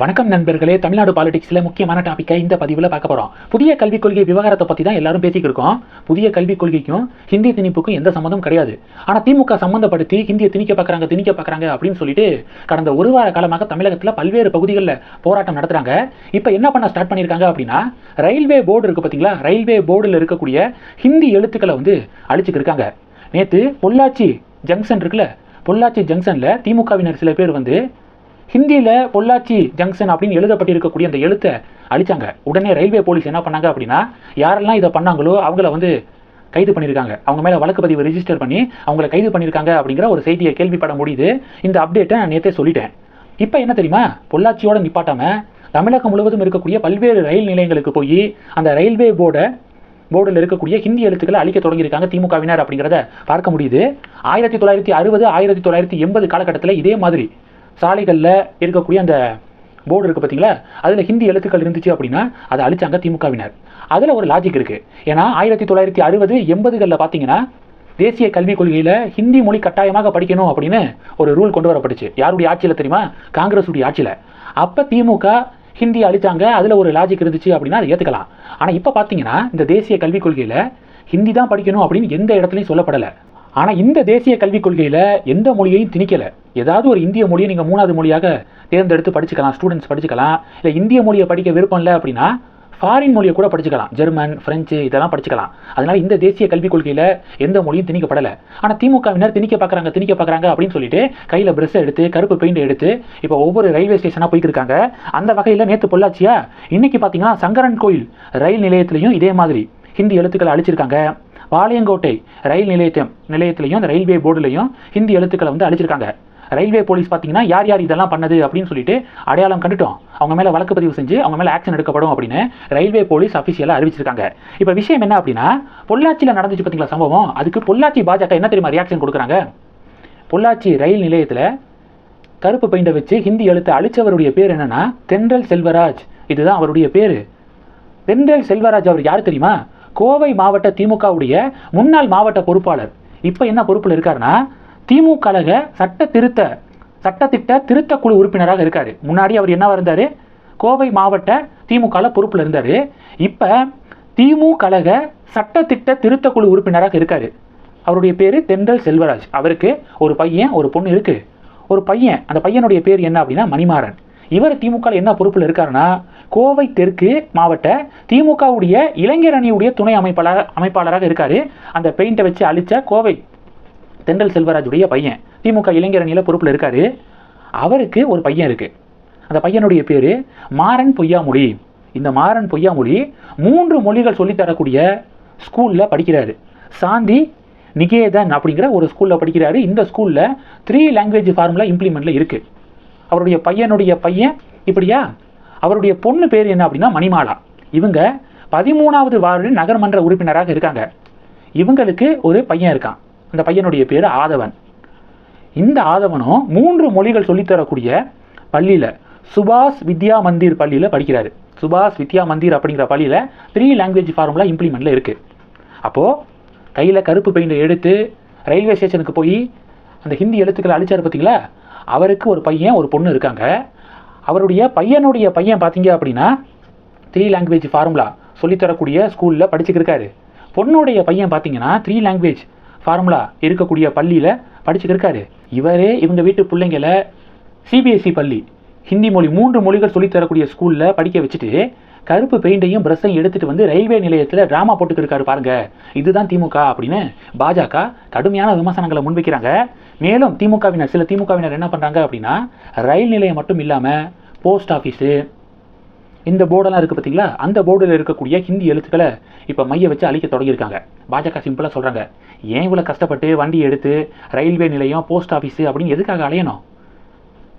வணக்கம் நண்பர்களே. தமிழ்நாடு பாலிடிக்ஸில் முக்கியமான டாப்பிக்கை இந்த பதிவில் பார்க்க போகிறோம் புதிய கல்விக் கொள்கை விவகாரத்தை பற்றி தான் எல்லாரும் பேசிக்கிட்டு இருக்கோம். புதிய கல்விக் கொள்கைக்கும் ஹிந்தி திணிப்புக்கும் எந்த சம்மந்தம் கிடையாது. ஆனால் திமுக சம்மந்தப்படுத்தி ஹிந்தியை திணிக்க பார்க்குறாங்க திணிக்க பார்க்குறாங்க அப்படின்னு சொல்லிட்டு கடந்த ஒரு வார காலமாக தமிழகத்தில் பல்வேறு பகுதிகளில் போராட்டம் நடத்துகிறாங்க இப்போ என்ன பண்ண ஸ்டார்ட் பண்ணியிருக்காங்க அப்படின்னா ரயில்வே போர்டு இருக்குது பார்த்தீங்களா ரயில்வே போர்டில் இருக்கக்கூடிய ஹிந்தி எழுத்துக்களை வந்து அழிச்சுக்கு இருக்காங்க. நேற்று பொள்ளாச்சி ஜங்ஷன் இருக்குல்ல பொள்ளாச்சி ஜங்ஷனில் திமுகவினர் சில பேர் வந்து ஹிந்தியில் பொள்ளாச்சி ஜங்ஷன் அப்படின்னு எழுதப்பட்டிருக்கக்கூடிய அந்த எழுத்தை அழிச்சாங்க. உடனே ரயில்வே போலீஸ் என்ன பண்ணாங்க அப்படின்னா யாரெல்லாம் இதை பண்ணாங்களோ அவங்கள வந்து கைது பண்ணியிருக்காங்க அவங்க மேலே வழக்கு பதிவு ரிஜிஸ்டர் பண்ணி அவங்கள கைது பண்ணியிருக்காங்க அப்படிங்கிற ஒரு செய்தியை கேள்விப்பட முடியுது. இந்த அப்டேட்டை நான் நேற்றே சொல்லிட்டேன். இப்போ என்ன தெரியுமா? பொள்ளாச்சியோட நிப்பாட்டாமல் தமிழகம் முழுவதும் இருக்கக்கூடிய பல்வேறு ரயில் நிலையங்களுக்கு போய் அந்த ரயில்வே போர்டை போர்டில் இருக்கக்கூடிய ஹிந்தி எழுத்துக்களை அழிக்க தொடங்கியிருக்காங்க திமுகவினர் அப்படிங்கிறத பார்க்க முடியுது. ஆயிரத்தி தொள்ளாயிரத்தி அறுபது ஆயிரத்தி தொள்ளாயிரத்தி எண்பது காலகட்டத்தில் இதே மாதிரி சாலைகளில் இருக்கக்கூடிய அந்த போர்டு இருக்குது பார்த்தீங்களா அதில் ஹிந்தி எழுத்துக்கள் இருந்துச்சு அப்படின்னா அதை அழிச்சாங்க திமுகவினர். அதில் ஒரு லாஜிக் இருக்குது ஏன்னா ஆயிரத்தி தொள்ளாயிரத்தி அறுபது எண்பதுகளில் பார்த்தீங்கன்னா தேசிய கல்விக் கொள்கையில் ஹிந்தி மொழி கட்டாயமாக படிக்கணும் அப்படின்னு ஒரு ரூல் கொண்டு வரப்பட்டுச்சு. யாருடைய ஆட்சியில் தெரியுமா? காங்கிரஸுடைய ஆட்சியில். அப்போ திமுக ஹிந்தி அழிச்சாங்க. அதில் ஒரு லாஜிக் இருந்துச்சு அப்படின்னா அதை ஏற்றுக்கலாம் ஆனால் இப்போ பார்த்தீங்கன்னா இந்த தேசிய கல்விக் கொள்கையில் ஹிந்தி தான் படிக்கணும் அப்படின்னு எந்த இடத்துலையும் சொல்லப்படலை. ஆனால் இந்த தேசிய கல்விக் கொள்கையில் எந்த மொழியையும் திணிக்கலை. ஏதாவது ஒரு இந்திய மொழியை நீங்கள் மூணாவது மொழியாக தேர்ந்தெடுத்து படிச்சுக்கலாம் ஸ்டூடெண்ட்ஸ் படிச்சுக்கலாம். இல்லை இந்திய மொழியை படிக்க விருப்பம் இல்லை அப்படின்னா ஃபாரின் மொழியை கூட படிச்சுக்கலாம். ஜெர்மன் ஃப்ரெஞ்சு இதெல்லாம் படிச்சுக்கலாம். அதனால் இந்த தேசிய கல்விக் கொள்கையில் எந்த மொழியும் திணிக்கப்படலை. ஆனால் திமுகவினர் திணிக்க பார்க்குறாங்க திணிக்க பார்க்குறாங்க அப்படின்னு சொல்லிட்டு கையில் ப்ரெஷ்ஷை எடுத்து கருப்பு பெயிண்ட் எடுத்து இப்போ ஒவ்வொரு ரயில்வே ஸ்டேஷனாக போய்ட்டு அந்த வகையில் நேற்று பொள்ளாச்சியா? இன்றைக்கி பார்த்தீங்கன்னா சங்கரன் கோயில் ரயில் நிலையத்திலையும் இதே மாதிரி. ஹிந்தி எழுத்துக்களை அழிச்சிருக்காங்க. பாளையங்கோட்டை ரயில் நிலையத்தையும் நிலையத்திலையும் அந்த ரயில்வே போர்டுலையும் ஹிந்தி எழுத்துக்களை வந்து அழிச்சிருக்காங்க. ரயில்வே போலீஸ் பார்த்தீங்கன்னா யார் யார் இதெல்லாம் பண்ணது அப்படின்னு சொல்லிட்டு அடையாளம் கண்டுட்டோம். அவங்க மேலே வழக்கு பதிவு செஞ்சு அவங்க மேலே ஆக்ஷன் எடுக்கப்படும் அப்படின்னு ரயில்வே போலீஸ் அஃபிஷியலாக அறிவிச்சிருக்காங்க. இப்போ விஷயம் என்ன அப்படின்னா பொள்ளாச்சியில் நடந்துச்சு பார்த்தீங்களா சம்பவம்? அதுக்கு பொள்ளாச்சி பாஜக என்ன தெரியுமா ரியாக்ஷன் கொடுக்குறாங்க? பொள்ளாச்சி ரயில் நிலையத்தில் கருப்பு பெயிண்டை வச்சு ஹிந்தி எழுத்து அழிச்சவருடைய பேர் என்னன்னா தென்றல் செல்வராஜ். இதுதான் அவருடைய பேர். தென்றல் செல்வராஜ் அவர் யார் தெரியுமா? கோவை மாவட்ட திமுகவுடைய முன்னாள் மாவட்ட பொறுப்பாளர். இப்போ என்ன பொறுப்பில் இருக்காருன்னா திமுக கழக சட்ட திருத்த சட்டத்திட்ட திருத்த குழு உறுப்பினராக இருக்கார். முன்னாடி அவர் என்னவா இருந்தார்? கோவை மாவட்ட திமுகவில் பொறுப்பில் இருந்தார். இப்போ திமுக கழக சட்டத்திட்ட திருத்த குழு உறுப்பினராக இருக்கார். அவருடைய பேர் தென்றல் செல்வராஜ். அவருக்கு ஒரு பையன் ஒரு பொண்ணு இருக்குது ஒரு பையன் அந்த பையனுடைய பேர் என்ன அப்படின்னா மணிமாறன். இவர் திமுக என்ன பொறுப்பில் இருக்காருன்னா கோவை தெற்கு மாவட்ட திமுகவுடைய இளைஞர் அணியுடைய துணை அமைப்பாளர் அமைப்பாளராக இருக்காரு. அந்த பெயிண்டை வச்சு அழிச்ச கோவை தென்றல் செல்வராஜுடைய பையன். திமுக இளைஞர் அணியில் பொறுப்பில் இருக்காரு. அவருக்கு ஒரு பையன் இருக்கு. அந்த பையனுடைய பேர் மாறன் பொய்யாமொழி இந்த மாறன் பொய்யாமொழி மூன்று மொழிகள் சொல்லித் தரக்கூடிய ஸ்கூலில் படிக்கிறாரு. சாந்தி நிகேதன் அப்படிங்கிற ஒரு ஸ்கூலில் படிக்கிறாரு. இந்த ஸ்கூலில் த்ரீ லாங்குவேஜ் ஃபார்முலா இம்ப்ளிமெண்ட்டில் இருக்குது அவருடைய பையனுடைய பையன் இப்படியா? அவருடைய பொண்ணு பேர் என்ன அப்படின்னா மணிமாலா. இவங்க பதிமூணாவது வார்டு நகர்மன்ற உறுப்பினராக இருக்காங்க. இவங்களுக்கு ஒரு பையன் இருக்கான். அந்த பையனுடைய பேர் ஆதவன். இந்த ஆதவனும் மூன்று மொழிகள் சொல்லித்தரக்கூடிய பள்ளியில் சுபாஷ் வித்யா மந்திர் பள்ளியில் படிக்கிறாரு. சுபாஷ் வித்யா மந்திர் அப்படிங்கிற பள்ளியில் த்ரீ லாங்குவேஜ் ஃபார்முலா இம்ப்ளிமெண்ட்டில் இருக்குது அப்போது கையில் கருப்பு பெயிண்டை எடுத்து ரயில்வே ஸ்டேஷனுக்கு போய் அந்த ஹிந்தி எழுத்துக்களை அழிச்சார் பார்த்தீங்களா அவருக்கு ஒரு பையன் ஒரு பொண்ணு இருக்காங்க. அவருடைய பையனுடைய பையன் பார்த்தீங்க அப்படின்னா த்ரீ லாங்குவேஜ் ஃபார்முலா சொல்லித்தரக்கூடிய ஸ்கூலில் படிச்சுக்கிருக்காரு பொண்ணுடைய பையன் பார்த்தீங்கன்னா த்ரீ லாங்குவேஜ் ஃபார்முலா இருக்கக்கூடிய பள்ளியில் படிச்சுக்கிருக்காரு இவரே இவங்க வீட்டு பிள்ளைங்களை சிபிஎஸ்சி பள்ளி ஹிந்தி மொழி மூன்று மொழிகள் சொல்லித்தரக்கூடிய ஸ்கூலில் படிக்க வச்சுட்டு கருப்பு பெயிண்டையும் ப்ரெஸ்ஸையும் எடுத்துட்டு வந்து ரயில்வே நிலையத்தில் ட்ராமா போட்டுக்கிருக்காரு பாருங்கள் பாருங்க. இதுதான் திமுக அப்படின்னு பாஜக கடுமையான விமர்சனங்களை முன்வைக்கிறாங்க. மேலும் திமுகவினர் சில திமுகவினர் என்ன பண்ணுறாங்க அப்படின்னா ரயில் நிலையம் மட்டும் இல்லாமல் போஸ்ட் ஆஃபீஸு இந்த போர்டெல்லாம் இருக்குது பார்த்தீங்களா அந்த போர்டில் இருக்கக்கூடிய ஹிந்தி எழுத்துக்களை இப்போ மைய வச்சு அழிக்க தொடங்கியிருக்காங்க. பாஜக சிம்பிளாக சொல்கிறாங்க ஏன் இவ்வளோ கஷ்டப்பட்டு வண்டி எடுத்து ரயில்வே நிலையம் போஸ்ட் ஆஃபீஸு அப்படின்னு எதுக்காக அலையணும்?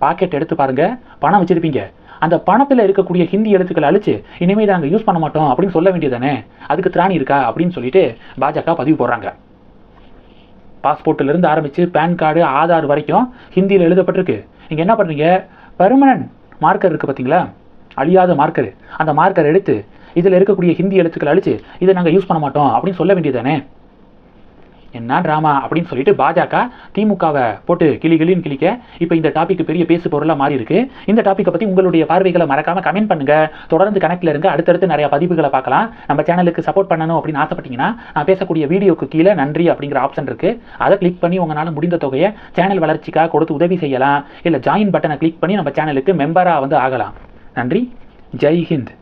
பாக்கெட் எடுத்து பாருங்கள் பணம் வச்சுருப்பீங்க. அந்த பணத்தில் இருக்கக்கூடிய ஹிந்தி எழுத்துக்களை அழிச்சு இனிமேல் நாங்கள் யூஸ் பண்ண மாட்டோம் அப்படின்னு சொல்ல வேண்டியதானே அதுக்கு திராணி இருக்கா அப்படின்னு சொல்லிட்டு பாஜக பதிவு போடுறாங்க. பாஸ்போர்ட்டிலிருந்து ஆரம்பித்து பேன் கார்டு ஆதார் வரைக்கும் ஹிந்தியில் எழுதப்பட்டிருக்கு. நீங்கள் என்ன பண்ணுறீங்க பெர்மனன்ட் மார்க்கர் இருக்குது பார்த்தீங்களா அழியாத மார்க்கர் அந்த மார்க்கர் எடுத்து இதில் இருக்கக்கூடிய ஹிந்தி எழுத்துக்கள் அழிச்சு இதை நாங்கள் யூஸ் பண்ண மாட்டோம் அப்படின்னு சொல்ல வேண்டியதானே என்ன ட்ராமா அப்படின்னு சொல்லிட்டு பாஜக திமுகவை போட்டு கிளி கிளின்னு கிளிக்க இப்போ இந்த டாபிக் பெரிய பேசு பொருளாக மாறி இருக்கு. இந்த டாப்பிக்கை பற்றி உங்களுடைய பார்வைகளை மறக்காம கமெண்ட் பண்ணுங்க. தொடர்ந்து கணக்கில் இருங்க. அடுத்தடுத்து நிறைய பதிவுகளை பார்க்கலாம். நம்ம சேனலுக்கு சப்போர்ட் பண்ணணும் அப்படின்னு ஆசைப்பட்டீங்கன்னா நான் பேசக்கூடிய வீடியோக்கு கீழே நன்றி அப்படிங்கிற ஆப்ஷன் இருக்கு. அதை கிளிக் பண்ணி உங்களால் முடிந்த தொகையை சேனல் வளர்ச்சிக்காக கொடுத்து உதவி செய்யலாம். இல்லை ஜாயின் பட்டனை கிளிக் பண்ணி நம்ம சேனலுக்கு மெம்பராக வந்து ஆகலாம். நன்றி. ஜெய் ஹிந்த்.